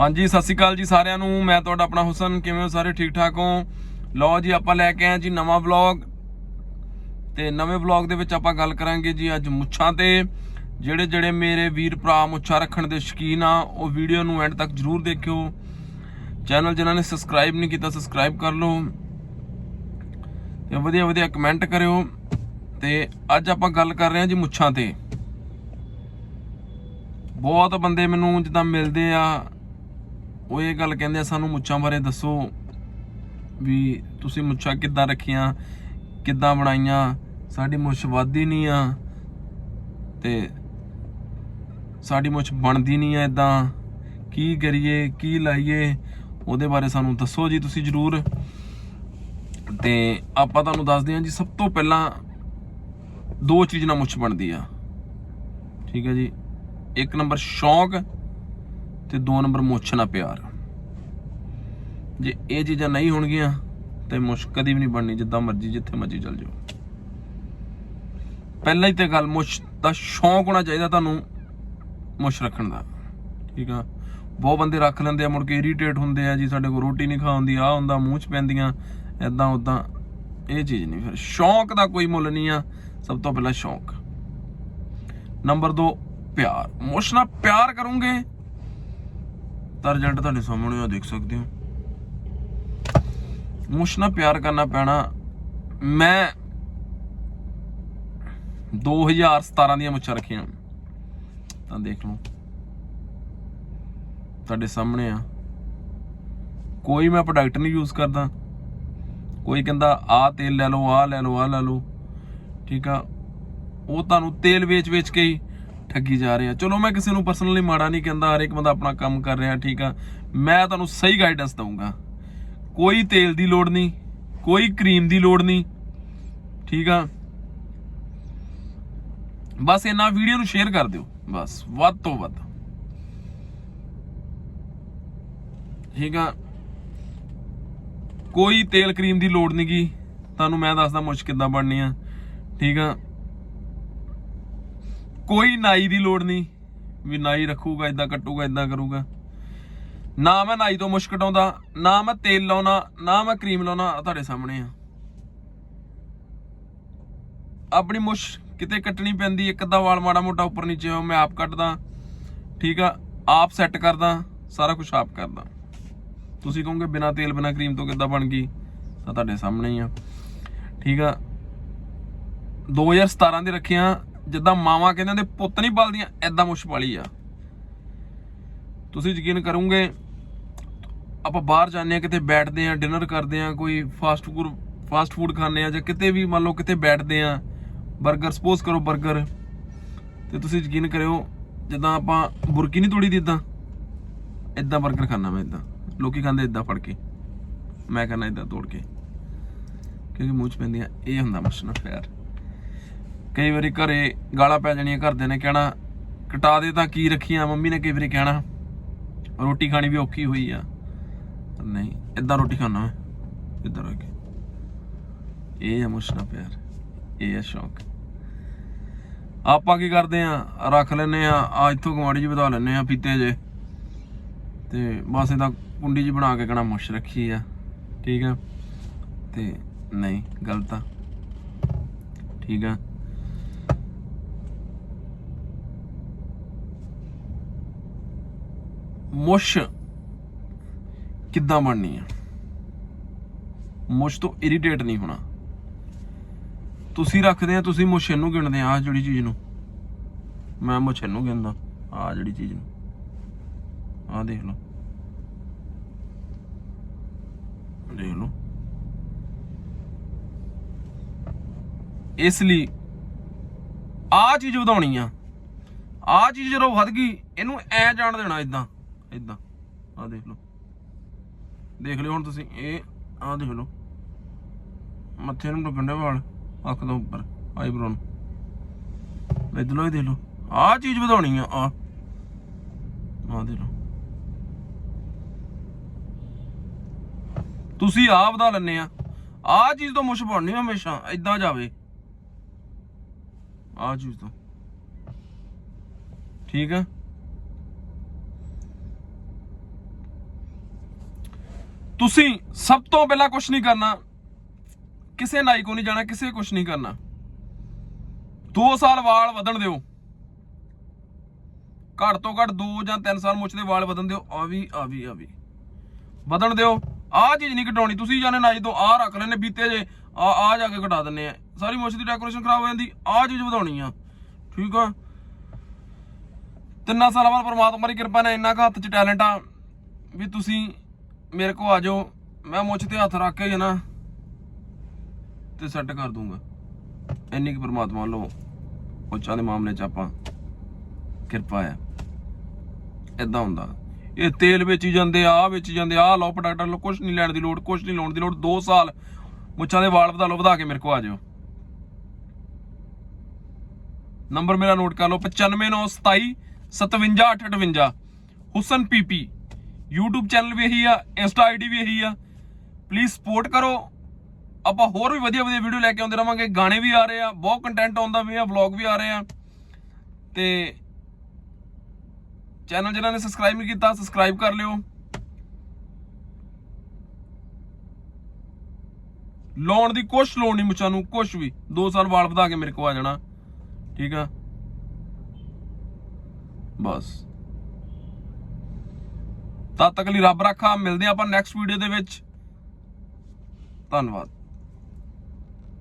ਹਾਂਜੀ, ਸਤਿ ਸ਼੍ਰੀ ਅਕਾਲ ਜੀ ਸਾਰਿਆਂ ਨੂੰ। ਮੈਂ ਤੁਹਾਡਾ ਆਪਣਾ ਹੁਸਨ। ਕਿਵੇਂ ਹੋ ਸਾਰੇ? ਠੀਕ ਠਾਕ ਹੋ? ਲਓ ਜੀ, ਆਪਾਂ ਲੈ ਕੇ ਆਏ ਜੀ ਨਵਾਂ ਵਲੌਗ। ਤੇ ਨਵੇਂ ਵਲੌਗ ਦੇ ਵਿੱਚ ਆਪਾਂ ਗੱਲ ਕਰਾਂਗੇ ਜੀ ਅੱਜ ਮੁੱਛਾਂ ਤੇ। ਜਿਹੜੇ ਜਿਹੜੇ ਮੇਰੇ ਵੀਰ ਭਰਾ ਮੁੱਛਾਂ ਰੱਖਣ ਦੇ ਸ਼ੌਕੀਨ ਆ, ਉਹ ਵੀਡੀਓ ਨੂੰ ਐਂਡ ਤੱਕ ਜਰੂਰ ਦੇਖਿਓ। ਚੈਨਲ ਜਿਨ੍ਹਾਂ ਨੇ ਸਬਸਕ੍ਰਾਈਬ ਨਹੀਂ ਕੀਤਾ, ਸਬਸਕ੍ਰਾਈਬ ਕਰ ਲਓ। ਤੇ ਵਧੀਆ ਵਧੀਆ ਕਮੈਂਟ ਕਰਿਓ। ਤੇ ਅੱਜ ਆਪਾਂ ਗੱਲ ਕਰ ਰਹੇ ਹਾਂ ਜੀ ਮੁੱਛਾਂ ਤੇ। ਬਹੁਤ ਬੰਦੇ ਮੈਨੂੰ ਜਿੱਦਾਂ ਮਿਲਦੇ ਆ ਉਹ ਇਹ ਗੱਲ ਕਹਿੰਦੇ ਆ, ਸਾਨੂੰ ਮੁੱਛਾਂ ਬਾਰੇ ਦੱਸੋ ਵੀ ਤੁਸੀਂ ਮੁੱਛਾਂ ਕਿੱਦਾਂ ਰੱਖੀਆਂ, ਕਿੱਦਾਂ ਬਣਾਈਆਂ, ਸਾਡੀ ਮੁੱਛ ਵੱਧਦੀ ਨਹੀਂ ਆ ਤੇ ਸਾਡੀ ਮੁੱਛ ਬਣਦੀ ਨਹੀਂ ਆ ਇਦਾਂ ਕੀ ਕਰੀਏ, ਕੀ ਲਾਈਏ, ਉਹਦੇ ਬਾਰੇ ਸਾਨੂੰ ਦੱਸੋ ਜੀ ਤੁਸੀਂ ਜਰੂਰ। ਤੇ ਆਪਾਂ ਤੁਹਾਨੂੰ ਦੱਸਦੇ ਹਾਂ ਜੀ, ਸਭ ਤੋਂ ਪਹਿਲਾਂ ਦੋ ਚੀਜ਼ ਨਾਲ ਮੁੱਛ ਬਣਦੀ ਆ। ਠੀਕ ਹੈ ਜੀ। ਇੱਕ ਨੰਬਰ ਸ਼ੌਂਕ ਤੇ ਦੋ ਨੰਬਰ ਮੁੱਛ ਨਾ ਪਿਆਰ। ਜੇ ਇਹ ਚੀਜ਼ਾਂ ਨਹੀਂ ਹੋਣਗੀਆਂ, ਤੇ ਮੁੱਛ ਕਦੀ ਵੀ ਨਹੀਂ ਬਣਨੀ, ਜਿੱਦਾਂ ਮਰਜ਼ੀ, ਜਿੱਥੇ ਮਰਜ਼ੀ ਚੱਲ ਜਾਓ। ਪਹਿਲਾਂ ਹੀ ਤੇ ਗੱਲ, ਮੁੱਛ ਦਾ ਸ਼ੌਂਕ ਹੋਣਾ ਚਾਹੀਦਾ ਤੁਹਾਨੂੰ ਮੁੱਛ ਰੱਖਣ ਦਾ। ਠੀਕ ਆ? ਬਹੁਤ ਬੰਦੇ ਰੱਖ ਲੈਂਦੇ ਆ, ਮੁੜ ਕੇ ਇਰੀਟੇਟ ਹੁੰਦੇ ਆ, ਜੀ ਸਾਡੇ ਕੋਲ ਰੋਟੀ ਨਹੀਂ ਖਾਉਂਦੀ ਆ ਹੁੰਦਾ, ਮੂੰਹ 'ਚ ਪੈਂਦੀਆਂ ਐਦਾਂ ਉਦਾਂ ਇਹ ਚੀਜ਼ ਨਹੀਂ ਫਿਰ। ਸ਼ੌਂਕ ਦਾ ਕੋਈ ਮੁੱਲ ਨਹੀਂ ਆ, ਸਭ ਤੋਂ ਪਹਿਲਾਂ ਸ਼ੌਂਕ। ਨੰਬਰ 2 ਪਿਆਰ। ਮੁੱਛ ਨਾਲ ਪਿਆਰ ਕਰੋਗੇ ਤਾਂ ਰਿਜ਼ਲਟ ਤੁਹਾਡੇ ਸਾਹਮਣੇ ਆ, ਦੇਖ ਸਕਦੇ ਹੋ। ਮੁੱਛ ਨਾਲ ਪਿਆਰ ਕਰਨਾ ਪੈਣਾ। ਮੈਂ 2017 ਦੀਆਂ ਮੁੱਛਾਂ ਰੱਖੀਆਂ। ਤਾਂ ਦੇਖ ਲਓ। ਤੁਹਾਡੇ ਸਾਹਮਣੇ ਆ। ਕੋਈ ਮੈਂ ਪ੍ਰੋਡਕਟ ਨਹੀਂ ਯੂਜ਼ ਕਰਦਾ। ਕੋਈ ਕਹਿੰਦਾ, ਆਹ ਤੇਲ ਲੈ ਲਓ, ਆਹ ਲੈ ਲਓ, ਆਹ ਲੈ ਲਓ। ਠੀਕ ਆ। ਉਹ ਤੁਹਾਨੂੰ ਤੇਲ ਵੇਚ-ਵੇਚ ਕੇ ਹੀ ਠੱਗੀ ਜਾ ਰਹੇ ਆ। ਚਲੋ ਮੈਂ ਕਿਸੇ ਨੂੰ ਪਰਸਨਲੀ ਮਾੜਾ ਨਹੀਂ ਕਹਿੰਦਾ, ਹਰ ਇੱਕ ਬੰਦਾ ਆਪਣਾ ਕੰਮ ਕਰ ਰਿਹਾ, ਠੀਕ ਆ। ਮੈਂ ਤੁਹਾਨੂੰ ਸਹੀ ਗਾਈਡੈਂਸ ਦਊਂਗਾ। ਕੋਈ ਤੇਲ ਦੀ ਲੋੜ ਨਹੀਂ, ਕੋਈ ਕਰੀਮ ਦੀ ਲੋੜ ਨਹੀਂ, ਠੀਕ ਆ। ਬਸ ਇਹਨਾਂ ਵੀਡੀਓ ਨੂੰ ਸ਼ੇਅਰ ਕਰ ਦਿਓ, ਬਸ, ਵੱਧ ਤੋਂ ਵੱਧ। ਠੀਕ ਆ। ਕੋਈ ਤੇਲ ਕਰੀਮ ਦੀ ਲੋੜ ਨਹੀਂਗੀ ਤੁਹਾਨੂੰ ਮੈਂ ਦੱਸਦਾ ਮੁਸ਼ਕ ਕਿੱਦਾਂ ਬਣਨੀ ਆ, ਠੀਕ ਆ। ਕੋਈ ਨਾਈ ਦੀ ਲੋੜ ਨਹੀਂ ਵੀ ਨਾਈ ਰੱਖੂਗਾ ਇਦਾਂ ਕੱਟੂਗਾ ਇਦਾਂ ਕਰੂਗਾ। ਨਾ ਮੈਂ ਨਾਈ ਤੋਂ ਮੁਸ਼ਕ ਕਟਾਉਂਦਾ ਨਾ ਮੈਂ ਤੇਲ ਲਾਉਣਾ, ਨਾ ਮੈਂ ਕਰੀਮ ਲਾਉਣਾ ਤੁਹਾਡੇ ਸਾਹਮਣੇ ਆ। ਆਪਣੀ ਮੁਸ਼ ਕਿਤੇ ਕੱਟਣੀ ਪੈਂਦੀ, ਇੱਕ ਅੱਧਾ ਵਾਲ ਮਾੜਾ ਮੋਟਾ ਉੱਪਰ ਨੀਚੇ ਹੋ ਮੈਂ ਆਪ ਕੱਟਦਾ, ਠੀਕ ਆ, ਆਪ ਸੈੱਟ ਕਰਦਾ, ਸਾਰਾ ਕੁਝ ਆਪ ਕਰਦਾ। ਤੁਸੀਂ ਕਹੋਗੇ ਬਿਨਾ ਤੇਲ, ਬਿਨਾ ਕਰੀਮ ਤੋਂ ਕਿੱਦਾਂ ਬਣ ਗਈ? ਤਾਂ ਤੁਹਾਡੇ ਸਾਹਮਣੇ ਹੀ ਆ। ਠੀਕ ਆ 2017 ਦੇ ਰੱਖਿਆ ਜਿੱਦਾਂ ਮਾਵਾ ਕਹਿੰਦੇ ਹੁੰਦੇ, ਪੁੱਤ ਨਹੀਂ ਪਲਦੀਆਂ ਐਦਾਂ ਮੁੱਛ ਪਾਲੀ ਆ। ਤੁਸੀਂ ਯਕੀਨ ਕਰੋਗੇ, ਆਪਾਂ ਬਾਹਰ ਜਾਂਦੇ ਆ ਕਿਤੇ ਬੈਠਦੇ ਆ ਡਿਨਰ ਕਰਦੇ ਆ ਕੋਈ ਫਾਸਟ ਫੂਡ ਫਾਸਟ ਫੂਡ ਖਾਂਦੇ ਆ ਜਾਂ ਕਿਤੇ ਵੀ ਮੰਨ ਲਓ ਕਿਤੇ ਬੈਠਦੇ ਆ 버ਗਰ ਸਪੋਜ਼ ਕਰੋ 버ਗਰ ਤੇ ਤੁਸੀਂ ਯਕੀਨ ਕਰਿਓ, ਜਿੱਦਾਂ ਆਪਾਂ ਬੁਰਕੀ ਨਹੀਂ ਤੋੜੀ ਦਿੱਦਾਂ ਇਦਾਂ 버ਗਰ ਖਾਣਾ ਮੈਂ ਇਦਾਂ ਲੋਕੀ ਖਾਂਦੇ ਇਦਾਂ ਫੜ ਕੇ, ਮੈਂ ਕਹਿੰਦਾ ਇਦਾਂ ਤੋੜ ਕੇ। ਕਿਉਂਕਿ ਮੂੰਹ ਚ ਪੈਂਦੀਆਂ, ਇਹ ਹੁੰਦਾ ਮਸਨਾ ਪਿਆਰ ਕਈ ਵਾਰੀ ਘਰੇ ਗਾਲਾਂ ਪੈ ਜਾਣੀਆਂ ਘਰਦਿਆਂ ਨੇ ਕਹਿਣਾ, ਕਟਾ ਦੇ ਤਾਂ ਕੀ ਰੱਖੀਆਂ? ਮੰਮੀ ਨੇ ਕਈ ਵਾਰੀ ਕਹਿਣਾ, ਰੋਟੀ ਖਾਣੀ ਵੀ ਔਖੀ ਹੋਈ ਆ। ਨਹੀਂ ਇਦਾਂ ਰੋਟੀ ਖਾਣਾ ਮੈਂ ਇਦਾਂ ਰੱਖ ਕੇ। ਇਹ ਆ ਮੁਸ਼ਨਾ ਪਿਆਰ, ਇਹ ਆ ਸ਼ੌਕ। ਆਪਾਂ ਕੀ ਕਰਦੇ ਆ? ਰੱਖ ਲੈਨੇ ਆ ਆ ਇੱਥੋਂ ਕਮਾੜੀ ਜੀ ਵਧਾ ਲੈਨੇ ਆ ਪੀਤੇ ਜੇ। ਤੇ ਬਸ ਇਹਦਾ ਕੁੰਡੀ ਜੀ ਬਣਾ ਕੇ ਕਹਣਾ, ਮੁਸ਼ ਰੱਖੀ ਆ। ਠੀਕ ਆ? ਤੇ ਨਹੀਂ, ਗਲਤ ਆ। ਠੀਕ ਆ? ਮੁਸ਼ ਕਿੱਦਾਂ ਬਣਨੀ ਆ? ਮੁਸ਼ ਤੋਂ ਇਰੀਟੇਟ ਨਹੀਂ ਹੋਣਾ। ਤੁਸੀਂ ਰੱਖਦੇ ਆ, ਤੁਸੀਂ ਮੁਸ਼ ਇਹਨੂੰ ਗਿਣਦੇ ਆ, ਆਹ ਜਿਹੜੀ ਚੀਜ਼ ਨੂੰ। ਮੈਂ ਮੁਸ਼ ਇਹਨੂੰ ਗਿਣਦਾ ਆ ਜਿਹੜੀ ਚੀਜ਼ ਨੂੰ। ਆਹ ਦੇਖ ਲਓ। ਦੇਖ ਲਓ। ਇਸ ਲਈ ਆਹ ਚੀਜ਼ ਵਧਾਉਣੀ ਆ। ਆਹ ਚੀਜ਼ ਜਦੋਂ ਵੱਧ ਗਈ, ਇਹਨੂੰ ਐ ਜਾਣ ਦੇਣਾ ਇਦਾਂ ਇਦਾਂ ਆਹ ਦੇਖ ਲਓ। ਦੇਖ ਲਿਓ ਹੁਣ ਤੁਸੀਂ, ਇਹ ਆਹ ਦੇਖ ਲਓ। ਮੱਥੇ ਨੂੰ ਲੱਗਣ ਦੇ ਵਾਲ, ਅੱਖ ਤੋਂ ਉੱਪਰ ਆਈਬ੍ਰੋ ਨੂੰ। ਇਧਰੋਂ ਹੀ ਦੇਖ ਲਓ। ਆਹ ਚੀਜ਼ ਵਧਾਉਣੀ ਆ ਆ ਆਹ ਦੇਖ ਲਓ। ਤੁਸੀਂ ਆਹ ਵਧਾ ਲੈਣੇ ਆ। ਆਹ ਚੀਜ਼ ਤੋਂ ਮੁਸ਼ ਬਣਨੀ ਹਮੇਸ਼ਾ ਇਦਾਂ ਜਾਵੇ। ਆਹ ਚੀਜ਼ ਤੋਂ। ਠੀਕ ਆ? ਤੁਸੀਂ ਸਭ ਤੋਂ ਪਹਿਲਾਂ ਕੁਝ ਨਹੀਂ ਕਰਨਾ। ਕਿਸੇ ਨਾਈ ਕੋ ਨਹੀਂ ਜਾਣਾ, ਕਿਸੇ ਕੁਝ ਨਹੀਂ ਕਰਨਾ। 2 ਸਾਲ ਵਾਲ ਵਧਣ ਦਿਓ। ਘੱਟ ਤੋਂ ਘੱਟ 2 ਜਾਂ 3 ਸਾਲ ਮੁੱਛ ਦੇ ਵਾਲ ਵਧਣ ਦਿਓ। ਆ ਵੀ ਆ ਵੀ ਆ ਵੀ। ਵਧਣ ਦਿਓ। ਆਹ ਚੀਜ਼ ਨਹੀਂ ਘਟਾਉਣੀ। ਤੁਸੀਂ ਜਾਣੇ ਨਾਈ ਤੋਂ ਆਹ ਰੱਖ ਲੈਣੇ ਬੀਤੇ ਜੇ। ਆ ਆ ਜਾ ਕੇ ਘਟਾ ਦਿੰਨੇ ਆ। ਸਾਰੀ ਮੁੱਛ ਦੀ ਡੈਕੋਰੇਸ਼ਨ ਖਰਾਬ ਹੋ ਜਾਂਦੀ। ਆਹ ਚੀਜ਼ ਵਧਾਉਣੀ ਆ। ਠੀਕ ਆ? ਤਿੰਨਾਂ ਸਾਲਾਂ ਬਾਅਦ ਪਰਮਾਤਮਾ ਦੀ ਕਿਰਪਾ ਨਾਲ ਇੰਨਾ ਕੁ ਹੱਥ 'ਚ ਟੈਲੈਂਟ ਆ ਵੀ ਤੁਸੀਂ ਮੇਰੇ ਕੋ ਆ ਜਾਓ। ਮੈਂ ਮੁੱਛ ਤੇ ਹੱਥ ਰੱਖ ਕੇ ਨਾ, ਤੇ ਸੈੱਟ ਕਰ ਦੂੰਗਾ। ਇੰਨੀ ਕੁ ਪਰਮਾਤਮਾ ਵੱਲੋਂ ਮੁੱਛਾਂ ਦੇ ਮਾਮਲੇ 'ਚ ਆਪਾਂ ਕਿਰਪਾ ਹੈ। ਇਦਾਂ ਹੁੰਦਾ। ਇਹ ਤੇਲ ਵੇਚੀ ਜਾਂਦੇ ਆ ਵੇਚੀ ਜਾਂਦੇ ਆ ਲਓ ਪ੍ਰੋਡਕਟ ਲਓ ਕੁਝ ਨਹੀਂ ਲੈਣ ਦੀ ਲੋੜ ਕੁਝ ਨਹੀਂ ਲਾਉਣ ਦੀ ਲੋੜ। 2 ਸਾਲ ਮੁੱਛਾਂ ਦੇ ਵਾਲ ਵਧਾ ਲਓ, ਵਧਾ ਕੇ ਮੇਰੇ ਕੋ ਆ ਜਾਓ ਨੰਬਰ ਮੇਰਾ ਨੋਟ ਕਰ ਲਓ 95927 57858 ਹੁਸਨ ਪੀਪੀ YouTube ਚੈਨਲ ਵੀ ਇਹੀ ਆ ਇੰਸਟਾ ਆਈਡੀ ਵੀ ਇਹੀ ਆ। ਪਲੀਜ਼ ਸਪੋਰਟ ਕਰੋ। ਆਪਾਂ ਹੋਰ ਵੀ ਵਧੀਆ ਵਧੀਆ ਵੀਡੀਓ ਲੈ ਕੇ ਆਉਂਦੇ ਰਵਾਂਗੇ। ਗਾਣੇ ਵੀ ਆ ਰਹੇ ਆ, ਬਹੁਤ ਕੰਟੈਂਟ ਆਉਂਦਾ ਵੀ ਆ ਵਲੌਗ ਵੀ ਆ ਰਹੇ ਆ। ਤੇ ਚੈਨਲ ਜਿਹਨਾਂ ਨੇ ਸਬਸਕ੍ਰਾਈਬ ਨਹੀਂ ਕੀਤਾ ਸਬਸਕ੍ਰਾਈਬ ਕਰ ਲਿਓ। ਲਾਉਣ ਦੀ ਕੁਛ ਲੋੜ ਨਹੀਂ ਮੁੱਛਾਂ ਨੂੰ, ਕੁਛ ਵੀ। 2 ਸਾਲ ਵਾਲ ਵਧਾ ਕੇ ਮੇਰੇ ਕੋ ਆ ਜਾਣਾ। ਠੀਕ ਆ? ਬਸ। ਤਦ ਤੱਕ ਲਈ ਰੱਬ ਰੱਖਾ ਮਿਲਦੇ ਹਾਂ ਆਪਾਂ ਨੈਕਸਟ ਵੀਡੀਓ ਦੇ ਵਿੱਚ। ਧੰਨਵਾਦ।